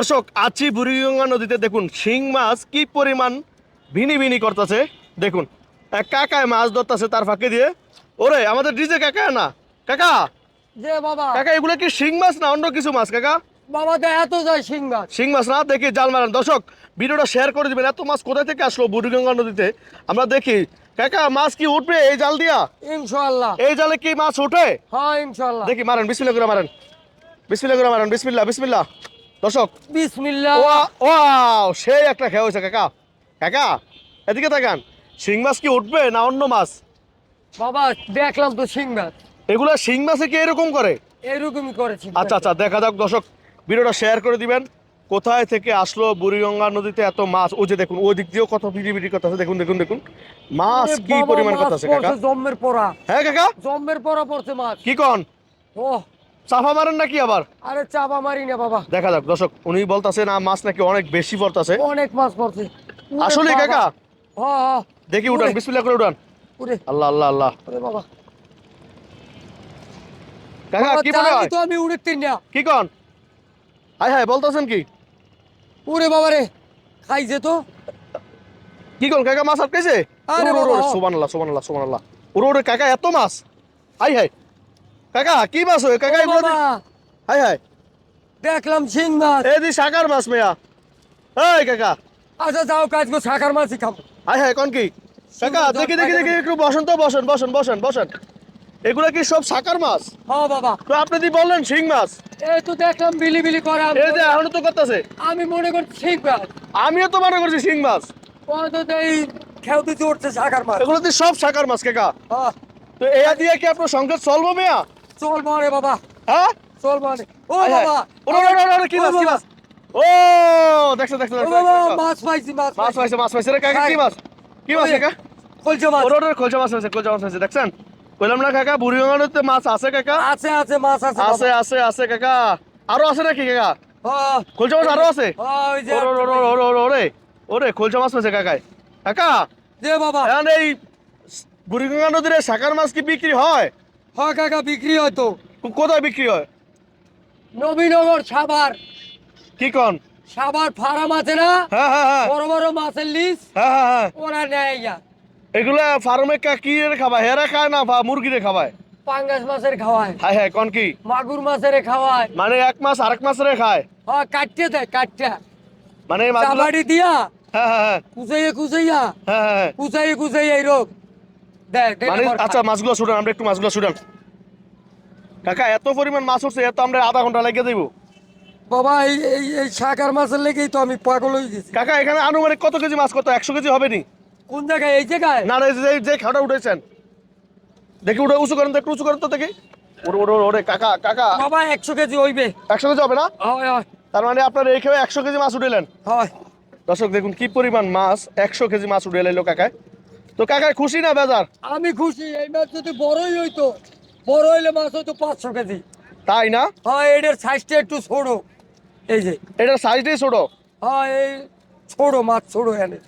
দর্শক আছি বুড়িগঙ্গা নদীতে। দেখুন শিং মাছ কি পরিমাণ ভিনি ভিনি করতেছে। দেখুন এক কাকায় মাছ ধরতেছে তার ফাঁকে দিয়ে। ওরে আমাদের ডিজে কাকা না? কাকা? যে বাবা। কাকা এগুলো কি শিং মাছ না অন্য কিছু মাছ কাকা? বাবা তো এত যায় সিংবাদ শিং মাছ না দেখি জাল মারেন। দর্শক ভিডিওটা শেয়ার করে দিবেন। এত মাছ কোথা থেকে আসলো বুড়িগঙ্গা নদীতে? আমরা দেখি। কাকা মাছ কি উঠবে এই জাল দিয়া? ইনশাল্লাহ এই জালে কি মাছ উঠে? হ্যাঁ ইনশাল্লাহ দেখি মারেন বিসমিল্লা করে মারেন। বিসমিল্লা করে মারেন। বিসমিল্লা বিসমিল্লা দর্শক বিসমিল্লাহ। ও সেই একটা খেয়া হয়েছে কাকা। কাকা এদিকে তাকান। শিং মাছ কি উঠবে না অন্য মাছ? বাবা দেখলাম তো সিংবাদ এগুলা শিং মাছে কি এরকম করে? এরকমই করেছি আচ্ছা আচ্ছা দেখা যাক দর্শক ভিডিওটা শেয়ার করে দিবেন। কোথায় থেকে আসলো বুড়িগঙ্গা নদীতে এত মাছ? ও যে দেখুন ওই দিক দিয়েও কত বিড়ি কথা আছে। দেখুন দেখুন দেখুন। মাছ কি পরিমাণ কথা আছে কাকা? জম্মের পড়া। হ্যাঁ কাকা? জম্মের পড়া পড়ছে মাছ। কি কন? ও চাফা মারেন নাকি আবার? আরে চাপা মারি না বাবা। দেখা যাক দর্শক উনি বলতাছে না মাছ নাকি অনেক বেশি পড়তাছে। অনেক মাছ পড়ছে। আসলে কাকা? হ্যাঁ দেখি উঠান বিসমিল্লাহ করে উঠান ওরে আল্লাহ আল্লাহ আল্লাহ। ওরে বাবা। কাকা কি মনে হয়? তো আমি উড়তে না। কি কন? হাই হাই বলতেছেন কি? ওরে বাবা রে খাইছে তো। কি কন কাকা মাছ আটকাইছে? আরে সুবহানাল্লাহ সুবহানাল্লাহ সুবহানাল্লাহ। ওরে ওরে কাকা এত মাছ? হাই হাই কাকা কি মাছ হয় কাকা এগুলো হাই হাই। দেখলাম শিং মাছ। এই দি সাকার মাছ মেয়া। এই কাকা। আচ্ছা যাও কাজ গো শাখার মাছই খাব। হাই হাই কোন কি? কাকা দেখি দেখি দেখি একটু বসেন তো বসেন বসেন বসেন বসেন। এগুলো কি সব সাকার মাছ? হ্যাঁ বাবা। তো আপনি দি বললেন শিং মাছ। এই তো দেখলাম বিলি বিলি করা এই যে এখনও তো করতেছে। আমি মনে করছি শিং মাছ। আমিও তো মনে করছি শিং মাছ। ও তো এই খেলতে চড়ছে শাখার মাছ। এগুলো তো সব সাকার মাছ কাকা। তো এয়া দিয়ে কি আপনার সংকেত চলবো মেয়া? চল মারে বাবা হ্যাঁ চল মারে ও। বাবা ওরে, ওরে, ওরে, ওরে, কি মাছ, কি মাছ? ও, দেখছ, দেখছ, ও দেখছ, বাবা মাছ পাইছি মাছ মাছ পাইছে, মাছ পাইছে রে কাকা, কি মাছ? কি মাছ কাকা? কলছে মাছ ওরে, ওরে, খোলসা মাছ পাইছে, খোলসা মাছ পাইছে, দেখছেন? কইলাম না কাকা, বুড়িগঙ্গা নদীতে মাছ আছে কাকা? আছে আছে মাছ আছে আছে, আছে, আছে কাকা। আরও আছে নাকি কাকা? হ্যাঁ, খোলসা মাছ আরও আছে? হ্যাঁ, ওই যে ওরে, ওরে, ওরে, ওরে, ওরে, ওরে, মাছ পাইছে কাকায়। কাকা, যে বাবা এই বুড়িগঙ্গা নদীর শাকার মাছ কি বিক্রি হয় হ্যাঁ কাকা বিক্রি হয়তো কো- কোথায় বিক্রি হয়? নবীনগর সাভার। কি কন? সাভার ফার্ম আছে না? হ্যাঁ হ্যাঁ হ্যাঁ। বড় বড় মাছের লিস হ্যাঁ হ্যাঁ হ্যাঁ। ওরা নেয় ইয়া এগুলা ফার্মে কি খাবায়? হেরা খায় না বা- মুরগিরে খাবায়? পাঙ্গাস মাছের খাওয়ায়। হ্যাঁ হ্যাঁ কন কি? মাগুর মাছের খাওয়ায়। মানে এক মাস আরেক মাস রে খায়? হ্যাঁ কাটতে দেয় কাটতে। মানে মাছগুলো- দিয়া হ্যাঁ হ্যাঁ হ্যাঁ। কুচাইয়ে কুচাইয়া হ্যাঁ হ্যাঁ হ্যাঁ। কুচাইয়ে কুচাইয়ে এই রোগ। মানে আচ্ছা মাছগুলো ছুটান আমরা একটু মাছগুলো ছুটান। কাকা এত পরিমাণ মাছ উঠছে এত আমরা আধা ঘণ্টা লেগে দেবো। বাবা এই এই এই শাকার মাছের লেগেই তো আমি পাগল হয়ে গেছি। কাকা এখানে আনুমানিক কত কেজি মাছ কত একশো কেজি হবে নি? কোন জায়গায়? এই জায়গায়? না না এই যে- যে খাটা উঠেছেন। দেখি উঠে উঁচু করেন তো একটু উঁচু করেন তো দেখি। ওরে ওরে ওরে, ওরে কাকা কাকা। বাবা একশো কেজি হইবে। একশো কেজি হবে না? হয় হয়। তার মানে আপনার এই খেয়ে একশো কেজি মাছ উঠেলেন হয়। দর্শক দেখুন কি পরিমাণ মাছ একশো কেজি মাছ উঠে এলো কাকায়। তো কাকার খুশি না বেজার? আমি খুশি এই মাছ যদি বড়ই হইতো বড় হইলে মাছ হইতো পাঁচশো কেজি। তাই না? হ্যাঁ এটার সাইজটা একটু ছোট। এই যে। এটার সাইজটাই ছোট? হ্যাঁ এই ছোট মাছ ছোট এনে